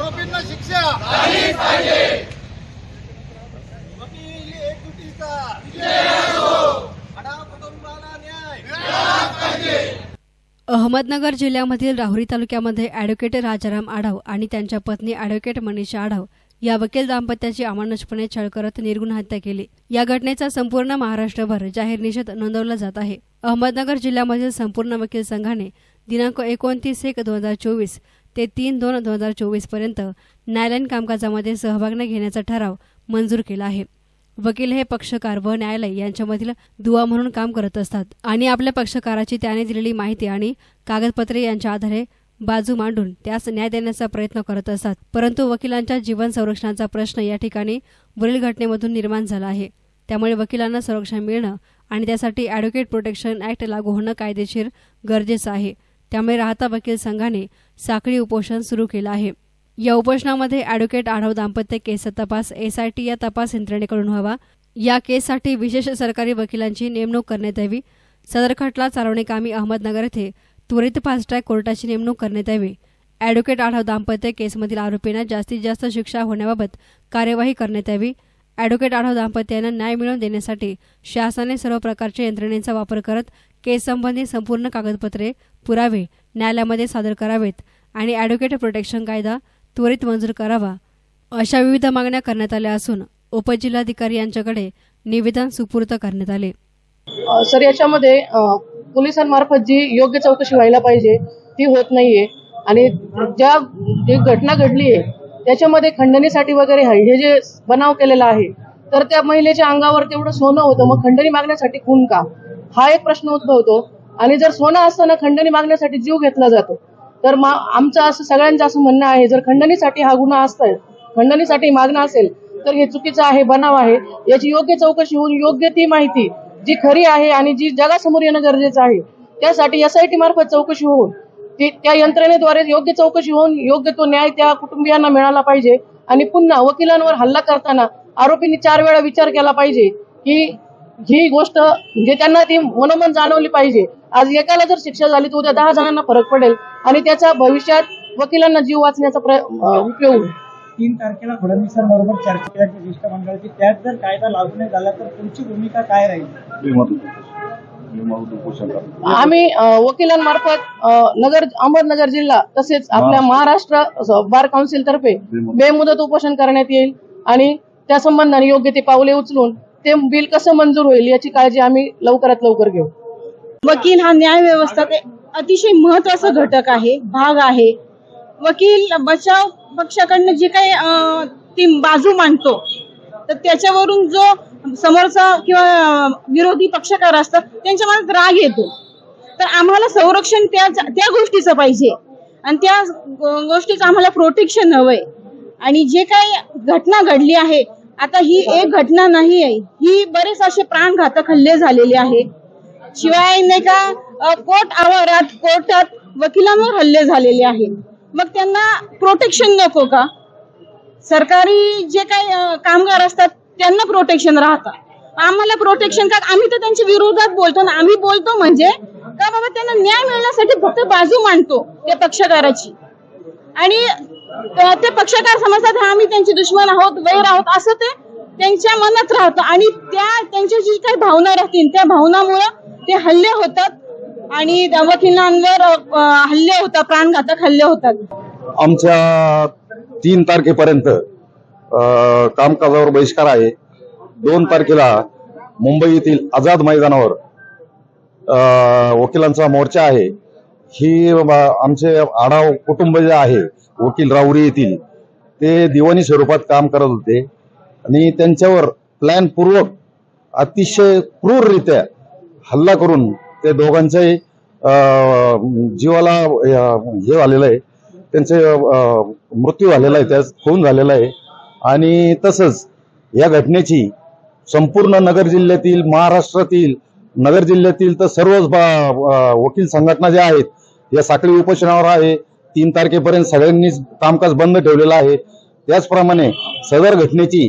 आरोपींना शिक्षा. वकील एकजुटीचा आढावा कुटुंबाला न्याय. अहमदनगर जिल्ह्यामधील राहुरी तालुक्यामध्ये ॲडव्होकेट राजाराम आढाव आणि त्यांच्या पत्नी ॲडव्होकेट मनीषा आढाव या वकील दाम्पत्याची अमानुषपणे छळ करत निर्गुण हत्या केली. या घटनेचा संपूर्ण महाराष्ट्रभर जाहीर निषेध नोंदवला जात आहे. अहमदनगर जिल्ह्यामधील संपूर्ण वकील संघाने दिनांक एकोणतीस एक दोन हजार चोवीस ते तीन दोन दोन हजार चोवीसपर्यंत न्यायालयीन कामकाजामध्ये सहभाग न घेण्याचा ठराव मंजूर केला आहे. वकील हे पक्षकार व न्यायालय यांच्यामधील दुवा म्हणून काम करत असतात आणि आपल्या पक्षकाराची त्याने दिलेली माहिती आणि कागदपत्रे यांच्या आधारे बाजू मांडून त्यास न्याय देण्याचा प्रयत्न करत असतात. परंतु वकिलांच्या जीवन संरक्षणाचा प्रश्न या ठिकाणी वरील घटनेमधून निर्माण झाला आहे. त्यामुळे वकिलांना संरक्षण मिळणं आणि त्यासाठी ॲडव्होकेट प्रोटेक्शन ॲक्ट लागू होणं कायदेशीर गरजेचं आहे. त्यामुळे राहता वकील संघाने साखळी उपोषण सुरू केलं आहे. या उपोषणामध्ये अॅडव्होकेट आढाव दाम्पत्य केसचा तपास एसआयटी या तपास यंत्रणेकडून व्हावा. या केससाठी विशेष सरकारी वकिलांची नेमणूक करण्यात यावी. सदर खटला चालवणे कामी अहमदनगर येथे त्वरित फास्ट्रॅक कोर्टाची नेमणूक करण्यात यावी. अॅडव्होकेट आढाव दाम्पत्य केसमधील आरोपींना जास्तीत जास्त शिक्षा होण्याबाबत कार्यवाही करण्यात यावी. ॲडव्होकेट आढाव दाम्पत्यांना न्याय मिळवून देण्यासाठी शासनाने सर्व प्रकारच्या यंत्रणेचा वापर करत केससंबंधी संपूर्ण कागदपत्रे पुरावे न्यायालयामध्ये सादर करावेत आणि ॲडव्होकेट प्रोटेक्शन कायदा त्वरित मंजूर करावा अशा विविध मागण्या करण्यात आल्या असून उपजिल्हाधिकारी यांच्याकडे निवेदन सुपूर्द करण्यात आले. सर याच्यामध्ये पोलिसांमार्फत जी योग्य चौकशी व्हायला पाहिजे ती होत नाहीये. आणि ज्या जी घटना घडली आहे त्याच्यामध्ये खंडणीसाठी वगैरे आहे. हे जे बनाव केलेला आहे तर त्या महिलेच्या अंगावर तेवढं सोनं होतं. मग खंडणी मागण्यासाठी खून का? हा एक प्रश्न उद्भवतो. आणि जर सोनं असताना खंडणी मागण्यासाठी जीव घेतला जातो. तर मा आमचं असं सगळ्यांचं असं म्हणणं आहे जर खंडणीसाठी हा गुन्हा असतोय खंडणीसाठी मागणं असेल तर हे चुकीचं आहे बनाव आहे. याची योग्य चौकशी होऊन योग्य ती माहिती जी खरी आहे आणि जी जगासमोर येणं गरजेचं आहे त्यासाठी एसआयटी मार्फत चौकशी होऊन ती त्या यंत्रणेद्वारे योग्य चौकशी होऊन योग्य तो न्याय त्या कुटुंबियांना मिळाला पाहिजे. आणि पुन्हा वकिलांवर हल्ला करताना आरोपींनी चार वेळा विचार केला पाहिजे की ही गोष्ट म्हणजे त्यांना ती मनोमन जाणवली पाहिजे. आज एकाला जर शिक्षा झाली तर उद्या दहा जणांना फरक पडेल आणि त्याचा भविष्यात वकिलांना जीव वाचण्याचा उपयोग होईल. तीन तारखेला फडणवीसांबरोबर चर्चा केल्याची शिष्टमंडळाची त्यात जर कायदा लागू नाही झाला तर तुमची भूमिका काय राहील? आम्ही वकिलांमार्फत नगर अहमदनगर जिल्हा तसेच आपल्या महाराष्ट्र बार काउन्सिल तर्फे बेमुदत उपोषण करण्यात येईल आणि त्या संबंधाने योग्य ते पावले उचलून ते बिल कसं मंजूर होईल याची काळजी आम्ही लवकरात लवकर घेऊ. वकील हा न्याय व्यवस्थेत एक अतिशय महत्त्वाचा घटक आहे भाग आहे. वकील बचाव पक्षाकडनं जे काही ती बाजू मांडतो तर त्याच्यावरून जो समोरचा किंवा विरोधी पक्षकार असतात त्यांच्या मनात राग येतो. तर आम्हाला संरक्षण त्या त्या गोष्टीचं पाहिजे. आणि त्या गोष्टीचं आम्हाला प्रोटेक्शन हवंय. आणि जे काही घटना घडली आहे आता ही एक घटना नाही आहे. ही बरेच असे प्राणघातक हल्ले झालेले आहेत. शिवाय नाही का कोर्ट आवारात कोर्टात वकिलांवर हल्ले झालेले आहेत. मग त्यांना प्रोटेक्शन नको का? सरकारी जे काही कामगार असतात त्यांना प्रोटेक्शन राहतं. आम्हाला प्रोटेक्शन का? आम्ही तर त्यांच्या विरोधात बोलतो ना. आम्ही बोलतो म्हणजे का बाबा त्यांना न्याय मिळण्यासाठी फक्त बाजू मांडतो त्या पक्षकाराची. आणि ते पक्षकार समजतात आम्ही त्यांचे दुश्मन आहोत वैर आहोत असं ते त्यांच्या मनात राहतं. आणि त्या त्यांच्या जी काही भावना राहतील त्या भावनामुळं ते हल्ले होतात. आणि वकिलांवर हल्ले होतात प्राणघातक हल्ले होतात. आमच्या तीन तारखेपर्यंत कामकाजावर बहिष्कार आहे. दोन तारखेला मुंबई येथील आझाद मैदानावर वकिलांचा मोर्चा आहे. ही आमचे आढाव कुटुंब जे आहे वकील राऊरी येथील ते दिवाणी स्वरूपात काम करत होते. आणि त्यांच्यावर प्लॅनपूर्वक अतिशय क्रूररित्या हल्ला करून ते दोघांच्याही जीवाला हे झालेलं आहे. त्यांचे मृत्यू झालेला आहे त्यास खून झालेला आहे. आणि तसंच या घटनेची संपूर्ण नगर जिल्ह्यातील महाराष्ट्रातील नगर जिल्ह्यातील तर सर्वच वकील संघटना ज्या आहेत या साखळी उपोषणावर आहे. तीन तारखेपर्यंत सगळ्यांनीच कामकाज बंद ठेवलेलं आहे. त्याचप्रमाणे सदर घटनेची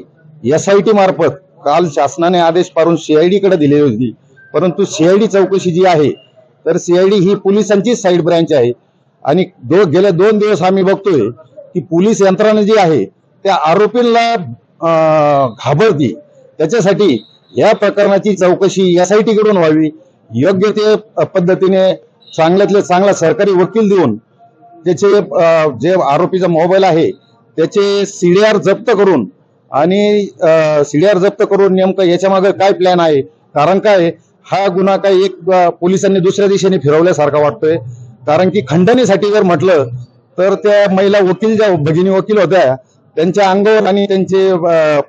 एस आय टी मार्फत काल शासनाने आदेश पारून सीआयडीकडे दिलेली होती. परंतु सीआयडी चौकशी जी आहे तर सीआयडी ही पोलिसांचीच साईड ब्रँच आहे. आणि दो गेले दोन दिवस आम्ही बघतोय की पोलीस यंत्रणा जी आहे त्या आरोपींना घाबरती. त्याच्यासाठी या प्रकरणाची चौकशी एसआयटी कडून व्हावी. योग्य ते पद्धतीने चांगल्यातले चांगला सरकारी वकील देऊन त्याचे जे आरोपीचा मोबाईल आहे त्याचे सीडीआर जप्त करून आणि सीडीआर जप्त करून नेमकं याच्या मागे काय प्लॅन आहे? कारण काय हा गुन्हा काय एक पोलिसांनी दुसऱ्या दिशेने फिरवल्यासारखा वाटतोय. कारण की खंडणीसाठी जर म्हटलं तर त्या महिला वकील ज्या भगिनी वकील होत्या त्यांच्या अंगावर आणि त्यांचे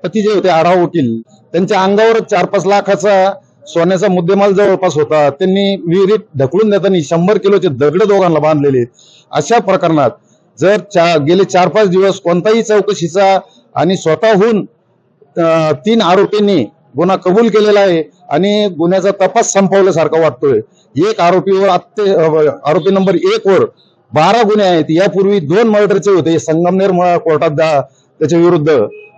पती जे होते आढाव वकील त्यांच्या अंगावर चार पाच लाखाचा सोन्याचा मुद्देमाल जवळपास होता. त्यांनी विहिरीत ढकलून देताना शंभर किलोचे दगड दोघांना बांधलेले अशा प्रकरणात जर चा, गेले चार पाच दिवस कोणताही चौकशीचा आणि स्वतःहून तीन आरोपींनी गुन्हा कबूल केलेला आहे आणि गुन्ह्याचा तपास संपवल्यासारखा वाटतोय. एक आरोपीवर आत्ते आरोपी नंबर एक वर बारा गुन्हे आहेत. यापूर्वी दोन मर्डरचे होते. संगमनेर कोर्टात त्याच्या विरुद्ध.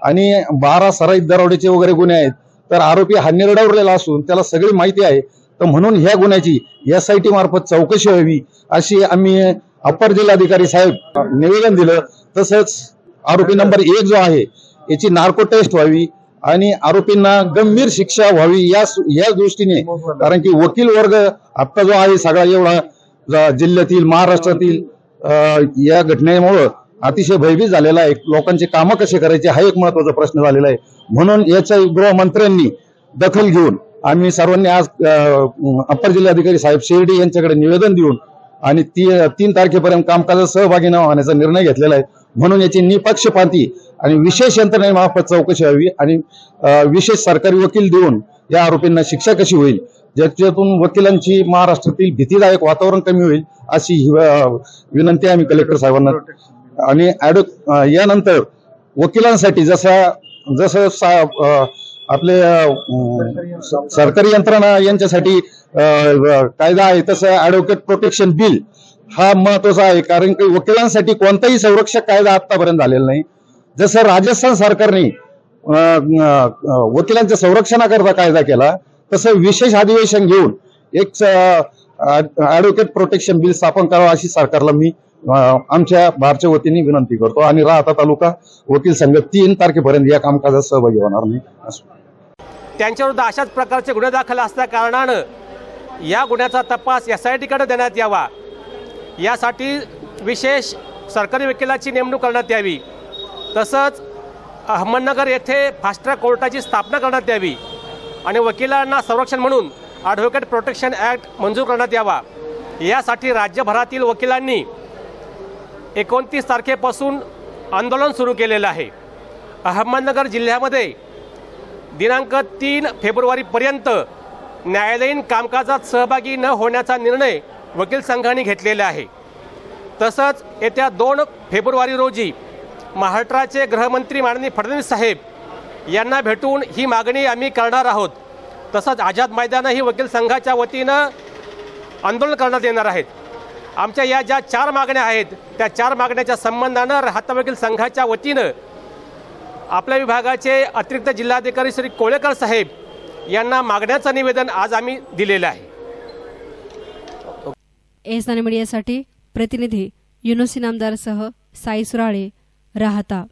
आणि बारा सराईत दरोड्याचे वगैरे गुन्हे आहेत. तर आरोपी हा निरडावलेला असून त्याला सगळी माहिती आहे. तर म्हणून ह्या गुन्ह्याची एस आय मार्फत चौकशी व्हावी अशी आम्ही अप्पर जिल्हाधिकारी साहेब निवेदन दिलं. तसंच आरोपी नंबर एक जो आहे याची नार्को टेस्ट व्हावी. आणि आरोपींना गंभीर शिक्षा व्हावी या या दृष्टीने कारण की वकील वर्ग आता जो आहे सगळा एवढा जिल्ह्यातील महाराष्ट्रातील या घटनेमुळं अतिशय भयभीत झालेला आहे. लोकांचे कामं कसे करायचे हा एक महत्त्वाचा प्रश्न झालेला आहे. म्हणून याच्या गृहमंत्र्यांनी दखल घेऊन आम्ही सर्वांनी आज अप्पर जिल्हाधिकारी साहेब शेर्डी यांच्याकडे निवेदन देऊन आणि ती तीन तारखेपर्यंत कामकाजात सहभागी न होण्याचा निर्णय घेतलेला आहे. म्हणून याची निपक्षपाती आणि विशेष यंत्रणेमार्फत चौकशी हवी आणि विशेष सरकारी वकील देऊन या आरोपींना शिक्षा कशी होईल ज्याच्यातून वकिलांची महाराष्ट्रातील भीतीदायक वातावरण कमी होईल अशी ही, विनंती आम्ही कलेक्टर साहेबांना आणि ऍडो यानंतर वकिलांसाठी जसा जसं सा- आपले सरकारी यंत्रणा यांच्यासाठी कायदा आहे तसं ऍडव्होकेट प्रोटेक्शन बिल हा महत्त्वाचा आहे कारण की वकिलांसाठी कोणताही संरक्षक कायदा आतापर्यंत झालेला नाही. जसं राजस्थान सरकारने वकिलांच्या संरक्षणाकरता कायदा केला तसं विशेष अधिवेशन घेऊन एक ऍडव्होकेट प्रोटेक्शन बिल स्थापन करावं अशी सरकारला मी आमच्या भारच्या वतीने विनंती करतो. आणि राहता तालुका वकील संघ तीन तारखेपर्यंत या कामकाजात सहभागी होणार नाही. त्यांच्याविरुद्ध अशाच प्रकारचे गुन्हे दाखल असल्या कारणानं या गुन्ह्याचा तपास एस आय टीकडे देण्यात यावा. यासाठी विशेष सरकारी वकिलाची नेमणूक करण्यात यावी. तसंच अहमदनगर येथे फास्ट ट्रॅक कोर्टाची स्थापना करण्यात यावी आणि वकिलांना संरक्षण म्हणून ॲडव्होकेट प्रोटेक्शन ॲक्ट मंजूर करण्यात यावा. यासाठी राज्यभरातील वकिलांनी एकोणतीस तारखेपासून आंदोलन सुरू केलेलं आहे. अहमदनगर जिल्ह्यामध्ये दिनांक तीन फेब्रुवारीपर्यंत न्यायालयीन कामकाजात सहभागी न होण्याचा निर्णय वकील संघाने घेतलेले आहे. तसंच येत्या दोन फेब्रुवारी रोजी महाराष्ट्राचे गृहमंत्री माननीय फडणवीस साहेब यांना भेटून ही मागणी आम्ही करणार आहोत. तसंच आझाद मैदानही वकील संघाच्या वतीनं आंदोलन करण्यात येणार आहेत. आमच्या या ज्या चार मागण्या आहेत त्या चार मागण्याच्या संबंधानं राहता वकील संघाच्या वतीनं आपल्या विभागाचे अतिरिक्त जिल्हाधिकारी श्री कोळेकर साहेब यांना मागण्याचं निवेदन आज आम्ही दिलेलं आहे. एस मीडियासाठी प्रतिनिधी युनुस इनामदारसह साई सुराळे राहता.